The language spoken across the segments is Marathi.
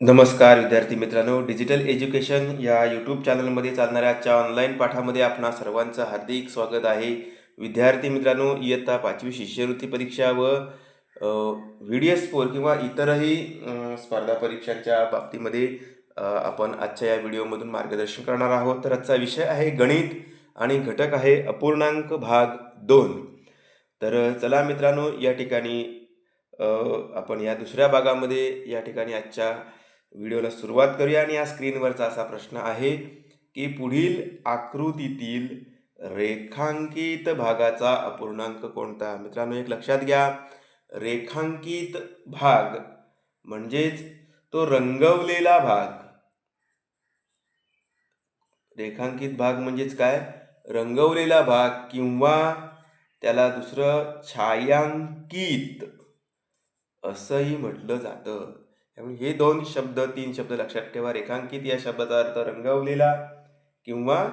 नमस्कार विद्यार्थी मित्रांनो. डिजिटल एज्युकेशन या यूट्यूब चॅनलमध्ये चालणाऱ्या आजच्या ऑनलाईन पाठामध्ये आपणा सर्वांचं हार्दिक स्वागत आहे. विद्यार्थी मित्रांनो इयत्ता पाचवी शिष्यवृत्ती परीक्षा व व्ही डी एस फोर किंवा इतरही स्पर्धा परीक्षांच्या बाबतीमध्ये आपण आजच्या या व्हिडिओमधून मार्गदर्शन करणार आहोत. तर आजचा विषय आहे गणित आणि घटक आहे अपूर्णांक भाग दोन. तर चला मित्रांनो या ठिकाणी आपण या दुसऱ्या भागामध्ये या ठिकाणी आजच्या व्हिडिओला सुरुवात करूया आणि या स्क्रीनवरचा असा प्रश्न आहे की पुढील आकृतीतील रेखांकित भागाचा अपूर्णांक कोणता? मित्रांनो एक लक्षात घ्या. रेखांकित भाग म्हणजेच तो रंगवलेला भाग. रेखांकित भाग म्हणजेच काय? रंगवलेला भाग किंवा त्याला दुसरं छायांकित असंही म्हटलं जातं. त्यामुळे हे दोन शब्द तीन शब्द लक्षात ठेवा. रेखांकित या शब्दाचा अर्थ रंगवलेला किंवा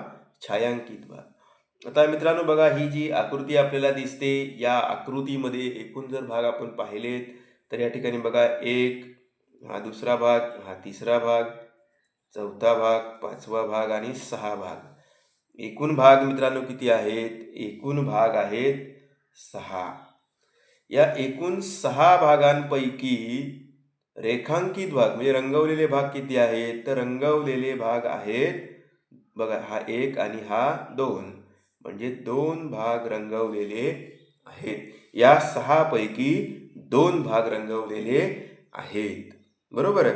छायांकित भाग आता मित्रांनो बघा ही जी आकृती आपल्याला दिसते या आकृतीमध्ये एकूण जर भाग आपण पाहिलेत तर या ठिकाणी बघा एक हा दुसरा भाग हा तिसरा भाग चौथा भाग पाचवा भाग आणि सहा भाग. एकूण भाग मित्रांनो किती आहेत? एकूण भाग आहेत सहा. या एकूण सहा भागांपैकी रेखांकित भाग म्हणजे रंगवलेले भाग किती आहेत? तर रंगवलेले भाग आहेत बघा हा एक आणि हा दोन. म्हणजे दोन भाग रंगवलेले आहेत. या सहापैकी दोन भाग रंगवलेले आहेत. बरोबर आहे?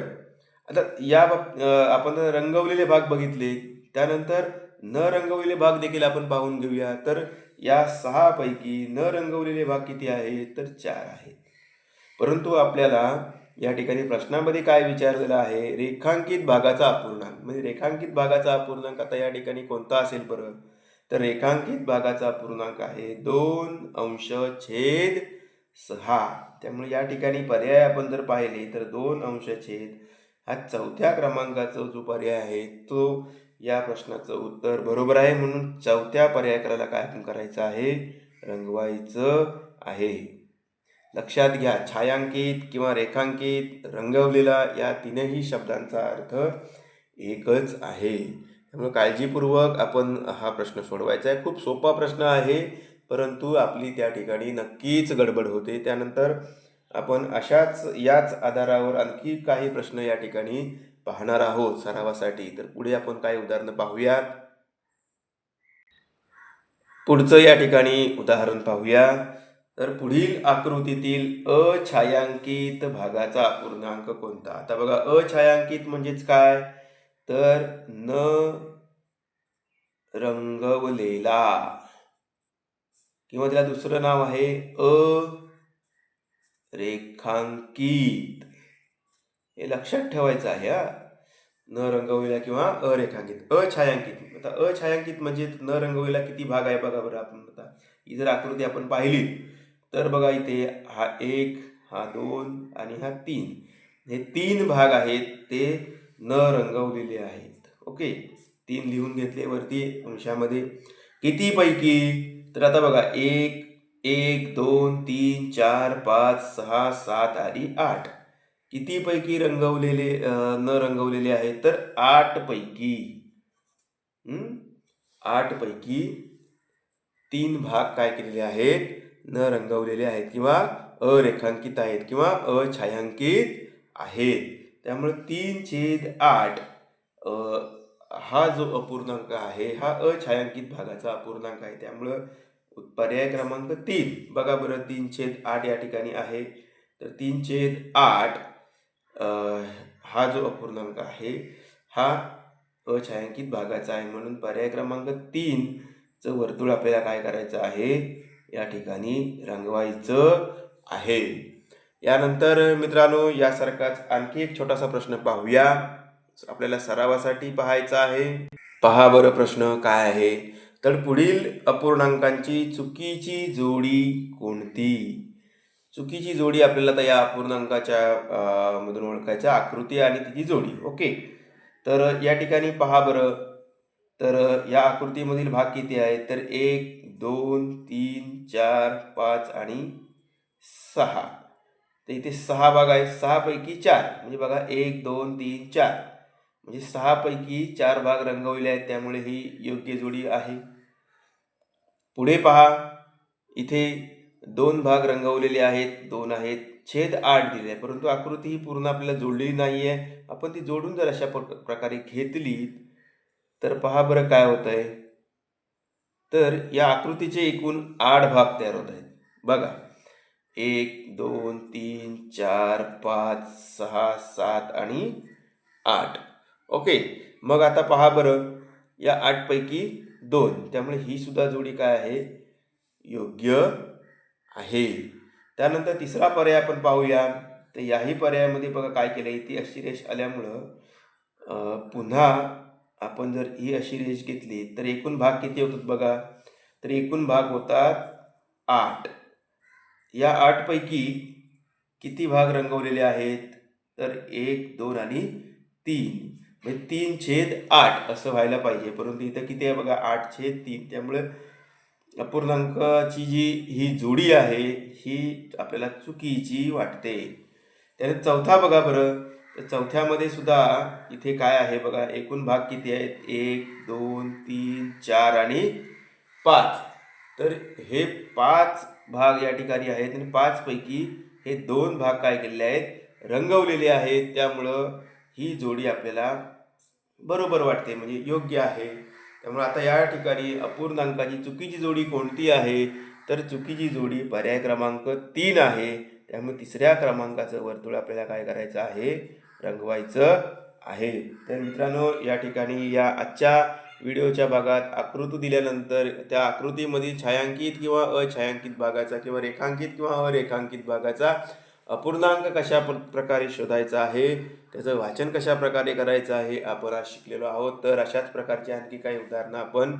आता या बाब आपण रंगवलेले भाग बघितले त्यानंतर न रंगवलेले भाग देखील आपण पाहून घेऊया. तर या सहापैकी न रंगवलेले भाग किती आहेत? तर चार आहेत. परंतु आपल्याला या ठिकाणी प्रश्नामध्ये काय विचारलेलं आहे? रेखांकित भागाचा अपूर्णांक. म्हणजे रेखांकित भागाचा अपूर्णांक आता या ठिकाणी कोणता असेल बरं? तर रेखांकित भागाचा अपूर्णांक आहे दोन अंश छेद सहा. त्यामुळे या ठिकाणी पर्याय आपण जर पाहिले तर दोन अंश छेद हा चौथ्या क्रमांकाचा जो पर्याय आहे तो या प्रश्नाचं उत्तर बरोबर आहे. म्हणून चौथ्या पर्याय करायला काय आपण करायचं आहे? रंगवायचं आहे. लक्षात घ्या. छायांकित किंवा रेखांकित रंगवलेला या तीनही शब्दांचा अर्थ एकच आहे. त्यामुळे काळजीपूर्वक आपण हा प्रश्न सोडवायचा आहे. खूप सोपा प्रश्न आहे परंतु आपली त्या ठिकाणी नक्कीच गडबड होते. त्यानंतर आपण अशाच याच आधारावर आणखी काही प्रश्न या ठिकाणी पाहणार आहोत सरावासाठी. तर पुढे आपण काही उदाहरणं पाहूयात. पुढचं या ठिकाणी उदाहरण पाहूया. तर पुढील आकृतीतील अछायांकित भागाचा पूर्णांक कोणता? आता बघा अछायांकित म्हणजेच काय? तर न रंगवलेला. किंवा त्याला दुसरं नाव आहे अ रेखांकित. हे लक्षात ठेवायचं आहे हा. न रंगवलेला किंवा अरेखांकित. अछायांकित. आता अछायांकित म्हणजे न रंगवलेला किती भाग आहे बघा बरं आपण आता. ही जर आकृती आपण पाहिली तर बघा इथे हा एक हा दोन आणि हा तीन. हे तीन भाग आहेत ते न रंगवलेले आहेत. ओके? तीन लिहून घेतले वरती अंशामध्ये. कितीपैकी? तर आता बघा एक एक दोन तीन चार पाच सहा सात आणि आठ. कितीपैकी रंगवलेले न रंगवलेले आहेत? तर आठपैकी. आठपैकी तीन भाग काय केलेले आहेत? न रंगवलेले आहेत किंवा अरेखांकित आहेत किंवा अछायांकित आहेत. त्यामुळे तीन छेद आठ हा जो अपूर्णांक आहे हा अछायांकित भागाचा अपूर्णांक आहे. त्यामुळं पर्याय क्रमांक तीन. बघा बरं तीन छेद आठ या ठिकाणी आहे. तर तीन छेद आठ हा जो अपूर्णांक आहे हा अछायांकित भागाचा आहे. म्हणून पर्याय क्रमांक तीनचं वर्तुळ आपल्याला काय करायचं आहे? या ठिकाणी रंगवायचं आहे. यानंतर मित्रांनो यासारखाच आणखी एक छोटासा प्रश्न पाहूया. आपल्याला सरावासाठी पाहायचा आहे. पहा बरं प्रश्न काय आहे. तर पुढील अपूर्णांकांची चुकीची जोडी कोणती? चुकीची जोडी आपल्याला तर या अपूर्णांकाच्या मधून ओळखायच्या आकृती आणि तिची जोडी. ओके. तर या ठिकाणी पहा बरं. तर या आकृतीमधील भाग किती आहेत? तर एक दोन तीन चार पाच आणि सहा. तर इथे सहा भाग आहेत. सहापैकी चार. म्हणजे बघा एक दोन तीन चार. म्हणजे सहापैकी चार भाग रंगवलेले आहेत. त्यामुळे ही योग्य जोडी आहे. पुढे पहा. इथे दोन भाग रंगवलेले आहेत. दोन आहेत. छेद आठ दिले आहे परंतु आकृती ही पूर्ण आपल्याला जोडलेली नाही आहे आपण ती जोडून जर अशा प्रकारे घेतली तर पहा बरं काय होत आहे. तर या आकृतीचे एकूण आठ भाग तयार होत आहेत. बघा. एक दोन तीन चार पाच सहा सात आणि आठ. ओके. मग आता पहा बरं. या आठपैकी दोन. त्यामुळे ही सुद्धा जोडी काय आहे? योग्य आहे. त्यानंतर तिसरा पर्याय आपण पाहूया. तर याही पर्यायामध्ये बघा काय केलं आहे ती अशी रेष आल्यामुळं पुन्हा आपण जर ही अशी रेष घेतली तर एकूण भाग किती होतात बघा? तर एकूण भाग होतात आठ. या आठपैकी किती भाग रंगवलेले आहेत? तर एक दोन आणि तीन. म्हणजे तीन छेद आठ असं व्हायला पाहिजे. परंतु इथं किती आहे बघा? आठ छेद तीन. त्यामुळे अपूर्णांकाची जी ही जोडी आहे ही आपल्याला चुकीची वाटते. त्याने चौथा बघा बरं. तर चौथ्यामध्ये सुद्धा इथे काय आहे बघा एकूण भाग किती आहेत? एक दोन तीन चार आणि पाच. तर हे पाच भाग या ठिकाणी आहेत आणि पाचपैकी हे दोन भाग काय केलेले आहेत? रंगवलेले आहेत. त्यामुळं ही जोडी आपल्याला बरोबर वाटते म्हणजे योग्य आहे. त्यामुळे आता या ठिकाणी अपूर्णांकाची चुकीची जोडी कोणती आहे? तर चुकीची जोडी पर्याय क्रमांक तीन आहे. त्यामुळे तिसऱ्या क्रमांकाचं वर्तुळ आपल्याला काय करायचं आहे? रंगवायचं आहे. तर मित्रांनो या ठिकाणी या आजच्या व्हिडिओच्या भागात आकृती दिल्यानंतर त्या आकृतीमधील छायांकित किंवा अछायांकित भागाचा किंवा रेखांकित किंवा अरेखांकित भागाचा अपूर्णांक कशा प्र प्रकारे शोधायचा आहे त्याचं वाचन कशा प्रकारे करायचं आहे आपण आज शिकलेलो आहोत. तर अशाच प्रकारची आणखी काही उदाहरणं आपण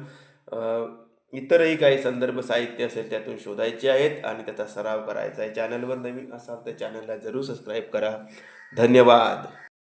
इतरही काही संदर्भ साहित्य असेल त्यातून शोधायचे आहेत आणि त्याचा सराव करायचा आहे. चॅनलवर नवीन असाल तर चॅनलला जरूर सबस्क्राईब करा. धन्यवाद.